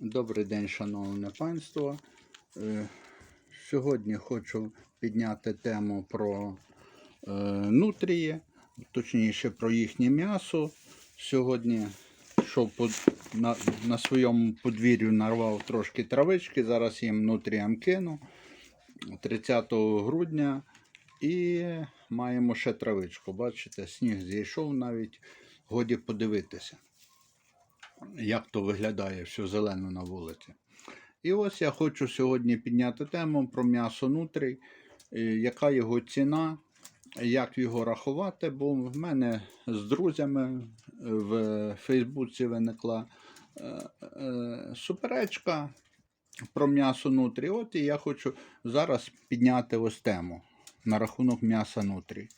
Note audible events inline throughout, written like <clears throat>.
Добрий день, шановне панство. Е, Сьогодні хочу підняти тему про е, нутрії, точніше про їхнє м'ясо. Сьогодні йшов на, на своєму подвір'ю нарвав трошки травички, зараз їм нутріям кину 30 грудня і маємо ще травичку. Бачите, сніг зійшов навіть, годі подивитися як то виглядає все зелено на вулиці. І ось я хочу сьогодні підняти тему про м'ясо нутрій, е, яка його ціна, як його рахувати, бо в мене з друзями в Фейсбуці виникла е, е, суперечка про м'ясо нутрі. От і я хочу зараз підняти ось тему на рахунок м'яса нутрій.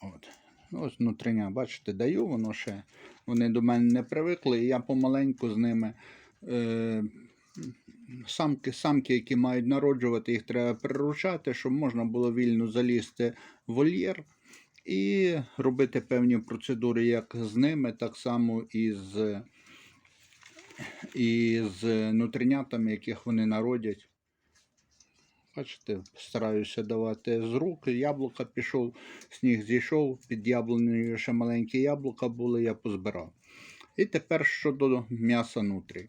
От. Ну, Ось внутрішня, бачите, даю, воно ще. Вони до мене не привикли, і я помаленьку з ними. Е, самки, самки, які мають народжувати, їх треба приручати, щоб можна було вільно залізти в вольєр і робити певні процедури як з ними, так само і з, і з нутринятами, яких вони народять. Бачите, стараюся давати з рук. Яблука пішов, сніг зійшов, під яблунею ще маленькі яблука були, я позбирав. І тепер щодо м'яса нутрі.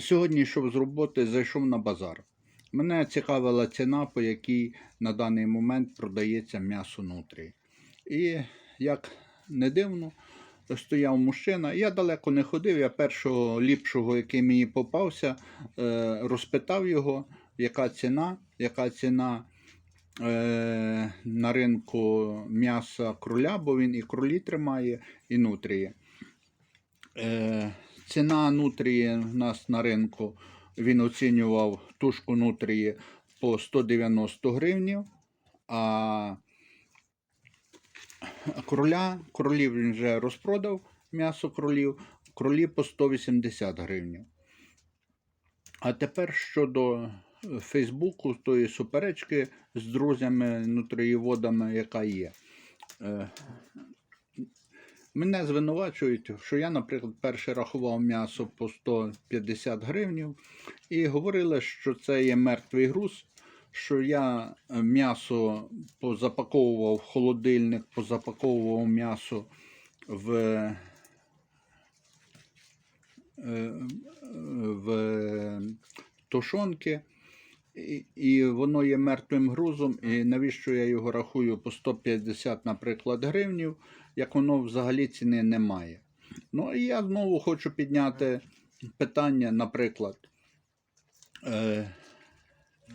Сьогодні йшов з роботи, зайшов на базар. Мене цікавила ціна, по якій на даний момент продається м'ясо нутрі. І як не дивно, стояв мужчина. Я далеко не ходив, я першого ліпшого, який мені попався, е, розпитав його яка ціна, яка ціна е, на ринку м'яса кроля, бо він і кролі тримає, і нутрії. Е, ціна нутрії у нас на ринку він оцінював тушку нутрії по 190 гривнів, а кроля, кролів він вже розпродав м'ясо кролів, кролі по 180 гривнів. А тепер щодо Фейсбуку, тої суперечки з друзями, нутриєводами, яка є. Е, Мене звинувачують, що я, наприклад, перший рахував м'ясо по 150 гривнів і говорили, що це є мертвий груз, що я е, м'ясо позапаковував в холодильник, позапаковував м'ясо в, е, в тушонки і, і воно є мертвим грузом, і навіщо я його рахую по 150, наприклад, гривнів, як воно взагалі ціни немає. Ну і я знову хочу підняти питання, наприклад, е,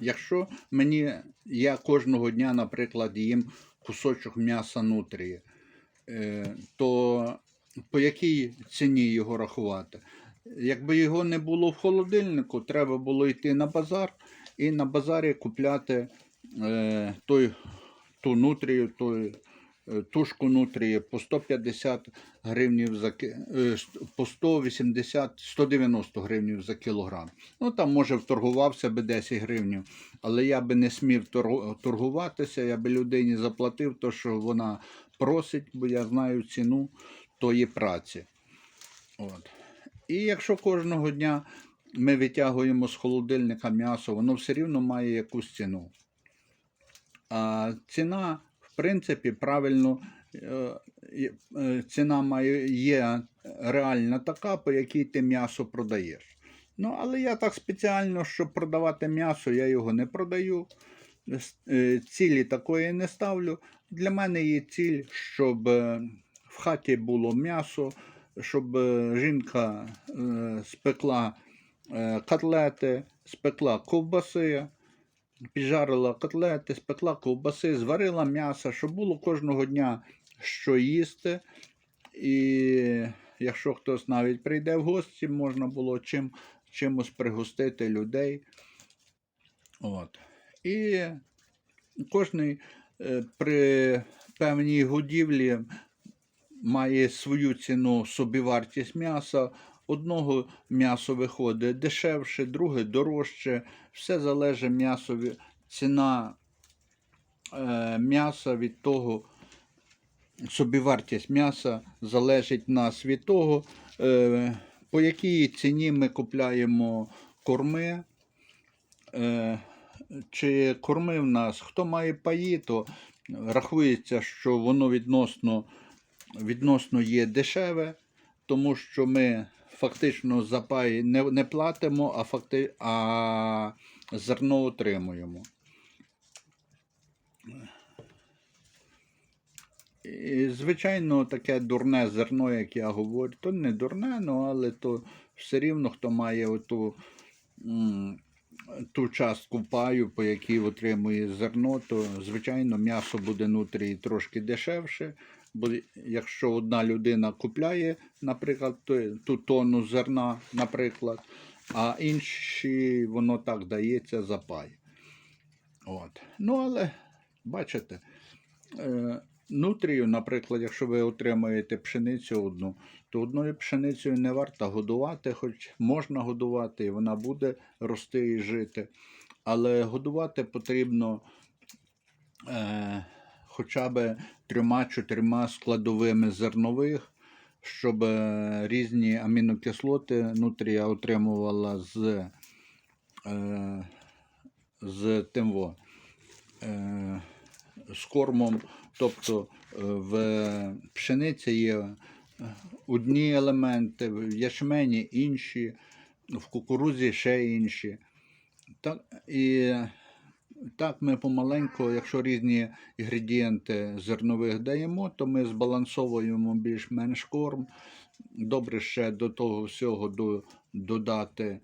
якщо мені я кожного дня, наприклад, їм кусочок м'яса нутрії, е, то по якій ціні його рахувати? Якби його не було в холодильнику, треба було йти на базар і на базарі купляти е, той, ту нутрію, той, е, тушку нутрії по 150 гривнів за е, по 180 190 гривнів за кілограм. Ну там може вторгувався би 10 гривнів, але я би не смів торгу- торгуватися, я би людині заплатив то, що вона просить, бо я знаю ціну тої праці. От. І якщо кожного дня ми витягуємо з холодильника м'ясо, воно все рівно має якусь ціну. А ціна, в принципі, правильно, е, е, ціна має, є реальна така, по якій ти м'ясо продаєш. Ну, але я так спеціально, щоб продавати м'ясо, я його не продаю. Е, Цілі такої не ставлю. Для мене є ціль, щоб в хаті було м'ясо, щоб жінка спекла котлети, спекла ковбаси, піджарила котлети, спекла ковбаси, зварила м'ясо, щоб було кожного дня що їсти. І якщо хтось навіть прийде в гості, можна було чим, чимось пригостити людей. От. І е, при певній годівлі має свою ціну собівартість м'яса. Одного м'ясо виходить дешевше, друге дорожче. Все залежить м'ясо, ціна е, м'яса від того, собівартість м'яса залежить нас від того, е, по якій ціні ми купляємо корми. Е, чи корми в нас, хто має паї, то рахується, що воно відносно, відносно є дешеве, тому що ми фактично за паї не, не платимо, а, факти, а зерно отримуємо. І, звичайно, таке дурне зерно, як я говорю, то не дурне, ну, але то все рівно, хто має оту, ту частку паю, по якій отримує зерно, то, звичайно, м'ясо буде нутрії трошки дешевше. Бо якщо одна людина купляє, наприклад, ту, тонну зерна, наприклад, а інші воно так дається за пай. От. Ну, але бачите, е, нутрію, наприклад, якщо ви отримаєте пшеницю одну, то одною пшеницею не варто годувати, хоч можна годувати, і вона буде рости і жити. Але годувати потрібно е, хоча б трьома-чотирма складовими зернових, щоб е, різні амінокислоти нутрія отримувала з, е, з тим е, з кормом. Тобто в пшениці є одні елементи, в ячмені інші, в кукурузі ще інші. Так, і так ми помаленьку, якщо різні інгредієнти зернових даємо, то ми збалансовуємо більш-менш корм. Добре ще до того всього до, додати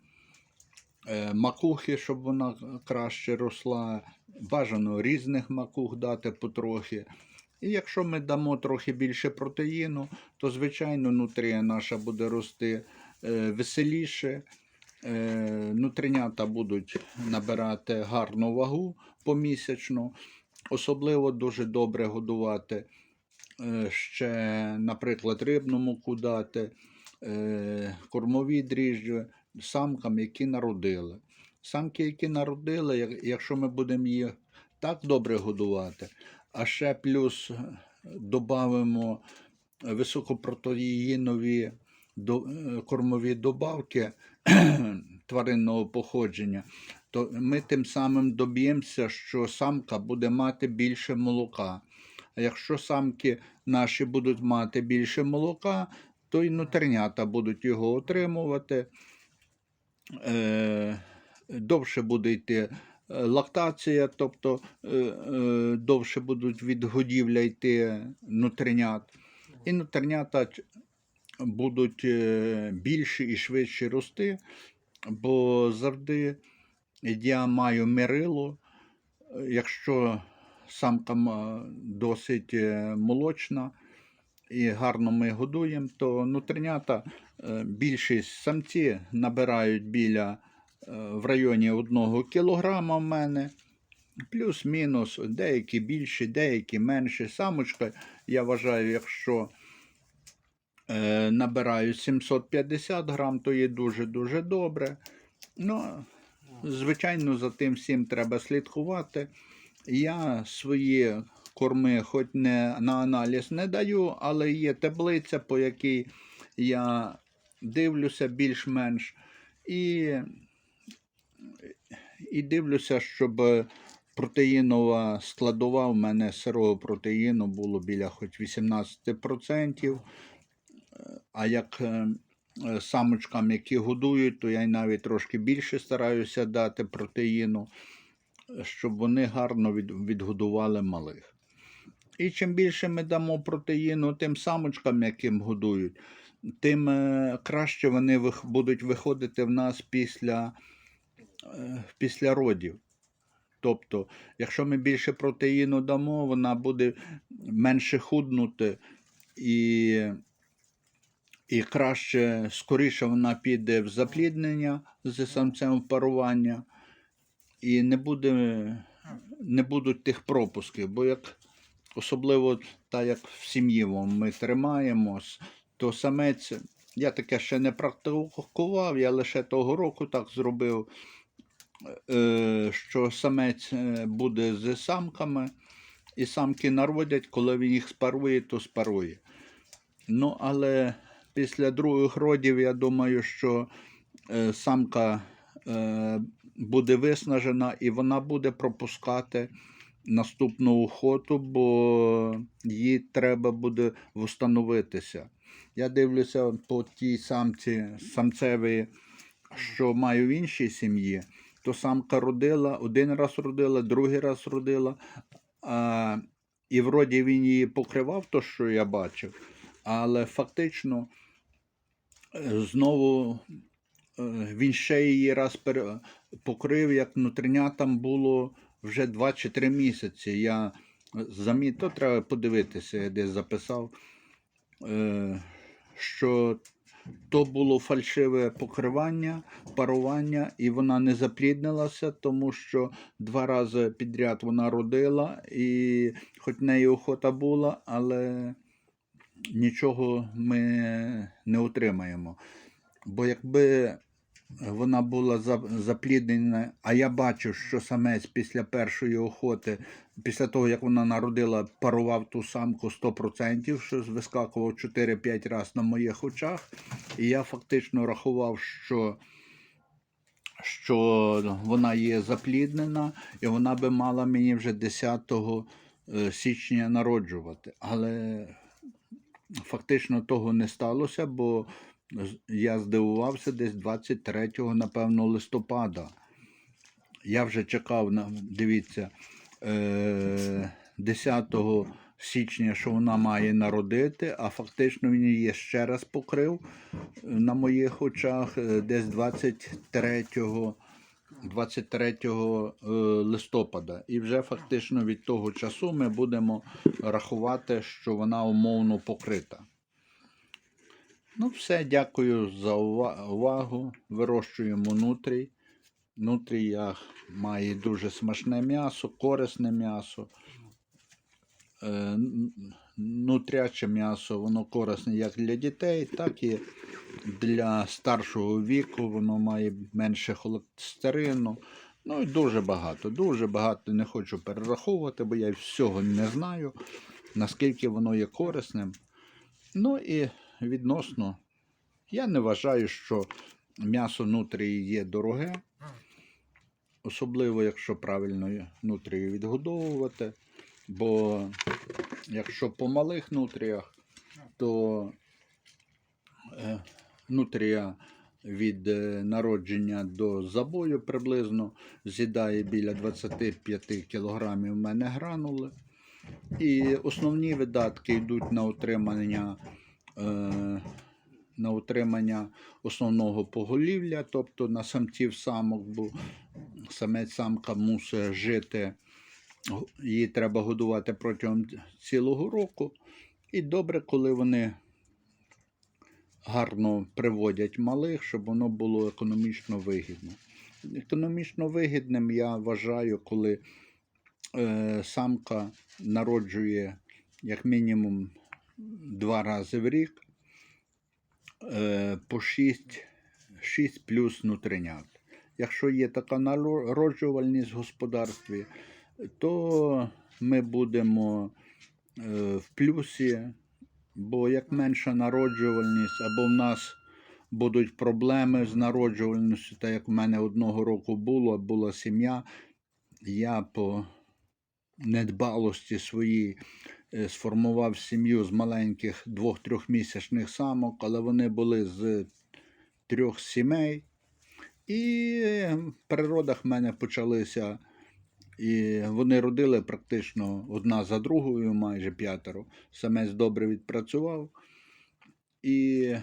е, макухи, щоб вона краще росла. Бажано різних макух дати потрохи. І якщо ми дамо трохи більше протеїну, то звичайно нутрія наша буде рости е, веселіше. Е, Нутринята будуть набирати гарну вагу помісячно. Особливо дуже добре годувати е, ще, наприклад, рибну муку дати, е, кормові дріжджі самкам, які народили. Самки, які народили, якщо ми будемо їх так добре годувати, а ще плюс додамо високопротеїнові кормові добавки <clears throat> тваринного походження, то ми тим самим доб'ємося, що самка буде мати більше молока. А якщо самки наші будуть мати більше молока, то й нутринята будуть його отримувати. Е, довше буде йти е, лактація, тобто е, е, довше будуть від годівля йти нутринят. І нутринята будуть е, більші і швидше рости, бо завжди я маю мерило, якщо самка досить е, молочна і гарно ми годуємо, то нутринята е, більшість самці набирають біля в районі 1 кілограма в мене. Плюс-мінус, деякі більші, деякі менші. Самочка, я вважаю, якщо набираю 750 грам, то є дуже-дуже добре. Ну, звичайно, за тим всім треба слідкувати. Я свої корми, хоч не на аналіз не даю, але є таблиця, по якій я дивлюся більш-менш. І, і дивлюся, щоб протеїнова складова в мене сирого протеїну було біля хоч 18%. А як е, е, самочкам, які годують, то я навіть трошки більше стараюся дати протеїну, щоб вони гарно відгодували малих. І чим більше ми дамо протеїну тим самочкам, яким годують, тим е, краще вони будуть виходити в нас після, після родів. Тобто, якщо ми більше протеїну дамо, вона буде менше худнути і, і краще, скоріше вона піде в запліднення з самцем парування, і не, буде, не будуть тих пропусків. Бо як особливо так як в сім'ї ми тримаємось, то самець, я таке ще не практикував, я лише того року так зробив, е, що самець е, буде з самками, і самки народять, коли він їх спарує, то спарує. Ну, але після других родів, я думаю, що е, самка е, буде виснажена і вона буде пропускати наступну охоту, бо їй треба буде встановитися. Я дивлюся по тій самці самцевій, що маю в іншій сім'ї, то самка родила, один раз родила, другий раз родила. А, і вроді він її покривав, то, що я бачив, але фактично знову е, він ще її раз покрив, як внутрінятам було вже 2 чи 3 місяці. Я заміт, то треба подивитися, я десь записав, е, що то було фальшиве покривання, парування, і вона не запліднилася, тому що два рази підряд вона родила, і хоч неї охота була, але нічого ми не отримаємо. Бо якби вона була запліднена, а я бачив, що самець після першої охоти, після того, як вона народила, парував ту самку 100%, що вискакував 4-5 разів на моїх очах. І я фактично рахував, що, що вона є запліднена, і вона би мала мені вже 10 е, січня народжувати. Але фактично того не сталося, бо я здивувався десь 23, напевно, листопада. Я вже чекав на, дивіться, е, 10 січня, що вона має народити, а фактично він її ще раз покрив е, на моїх очах е, десь 23 23 е, листопада. І вже фактично від того часу ми будемо рахувати, що вона умовно покрита. Ну, все, дякую за увагу. Вирощуємо нутрій. Нутрія має дуже смачне м'ясо, корисне м'ясо. Нутряче м'ясо, воно корисне як для дітей, так і для старшого віку. Воно має менше холестерину. Ну і дуже багато, дуже багато не хочу перераховувати, бо я всього не знаю, наскільки воно є корисним. Ну і відносно, я не вважаю, що м'ясо нутрії є дороге, особливо якщо правильно нутрію відгодовувати. Бо якщо по малих нутріях, то е, нутрія від е, народження до забою приблизно з'їдає біля 25 кг в мене гранули. І основні видатки йдуть на утримання, е, на утримання основного поголів'я, тобто на самців самок, бо самець самка мусить жити, її треба годувати протягом цілого року. І добре, коли вони гарно приводять малих, щоб воно було економічно вигідно. Економічно вигідним я вважаю, коли е, самка народжує як мінімум два рази в рік е, по 6, 6 плюс нутринят. Якщо є така народжувальність в господарстві, то ми будемо е, в плюсі, бо як менша народжувальність, або в нас будуть проблеми з народжувальністю, так як в мене одного року було, була сім'я, я по недбалості своїй е, сформував сім'ю з маленьких двох-трьохмісячних самок, але вони були з трьох сімей. І в природах в мене почалися, і вони родили практично одна за другою, майже п'ятеро. Самець добре відпрацював. І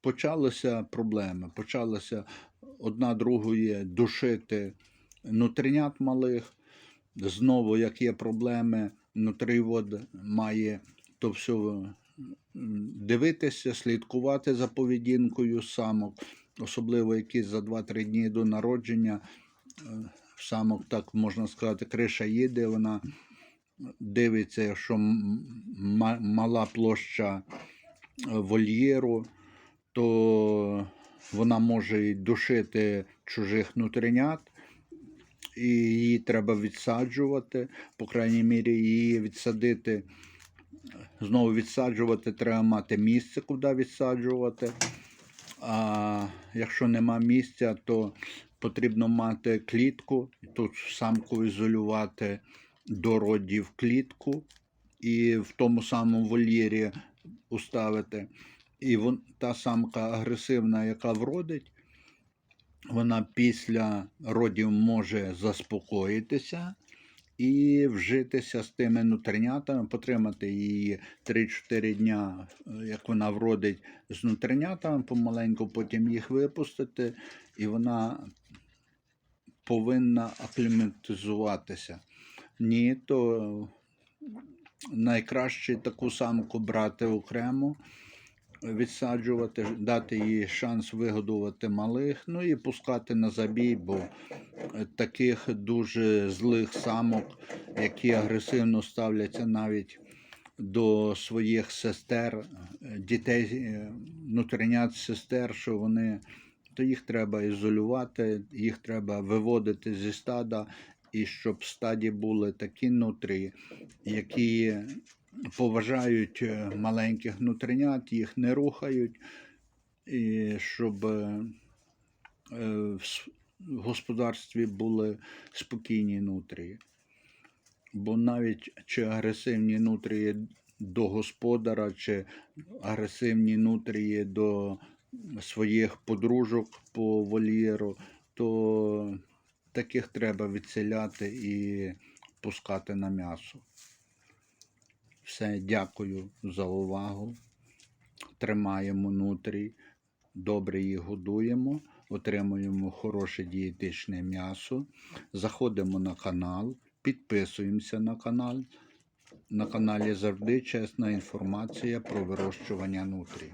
почалися проблеми. Почалося одна другої душити нутринят малих. Знову, як є проблеми, нутрійвод має то все дивитися, слідкувати за поведінкою самок, особливо які за 2-3 дні до народження. Самок, так можна сказати, криша їде, вона дивиться, якщо мала площа е, вольєру, то вона може душити чужих нутринят, і її треба відсаджувати. По крайній мірі, її відсадити Знову відсаджувати треба мати місце, куди відсаджувати. А якщо нема місця, то потрібно мати клітку, тут самку ізолювати до родів клітку і в тому самому вольєрі уставити. І вон, та самка агресивна, яка вродить, вона після родів може заспокоїтися і вжитися з тими нутринятами, потримати її 3-4 дня, як вона вродить з нутринятами, помаленьку потім їх випустити, і вона повинна акліматизуватися. Ні, то найкраще таку самку брати окремо, відсаджувати, дати їй шанс вигодувати малих, ну і пускати на забій, бо таких дуже злих самок, які агресивно ставляться навіть до своїх сестер, дітей, е, внутрішнят сестер, що вони, то їх треба ізолювати, їх треба виводити зі стада, і щоб в стаді були такі нутрії, які поважають е, маленьких нутринят, їх не рухають, і щоб е, е, в господарстві були спокійні нутрії. Бо навіть чи агресивні нутрії до господара, чи агресивні нутрії до своїх подружок по вольєру, то таких треба відселяти і пускати на м'ясо. Все, дякую за увагу. Тримаємо нутрій, добре їх годуємо, отримуємо хороше дієтичне м'ясо. Заходимо на канал, підписуємося на канал. На каналі завжди чесна інформація про вирощування нутрій.